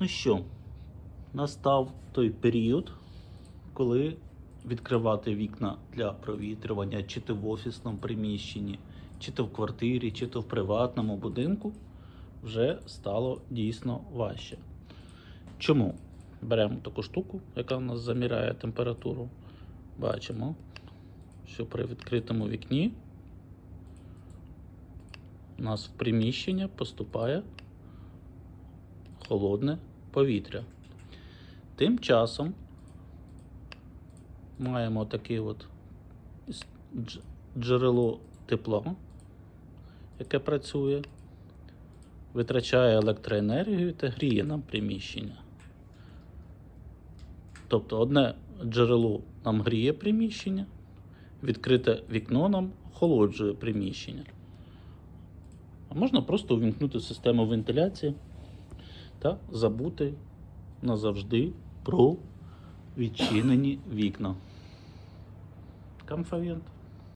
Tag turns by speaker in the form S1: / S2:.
S1: Ну що, настав той період, коли відкривати вікна для провітрювання, чи то в офісному приміщенні, чи то в квартирі, чи то в приватному будинку, вже стало дійсно важче. Чому? Беремо таку штуку, яка в нас заміряє температуру. Бачимо, що при відкритому вікні у нас в приміщення поступає холодне повітря. Тим часом маємо таке от джерело тепла, яке працює, витрачає електроенергію та гріє нам приміщення. Тобто одне джерело нам гріє приміщення, відкрите вікно нам охолоджує приміщення. А можна просто увімкнути систему вентиляції та забути назавжди про відчинені вікна. Камфавент.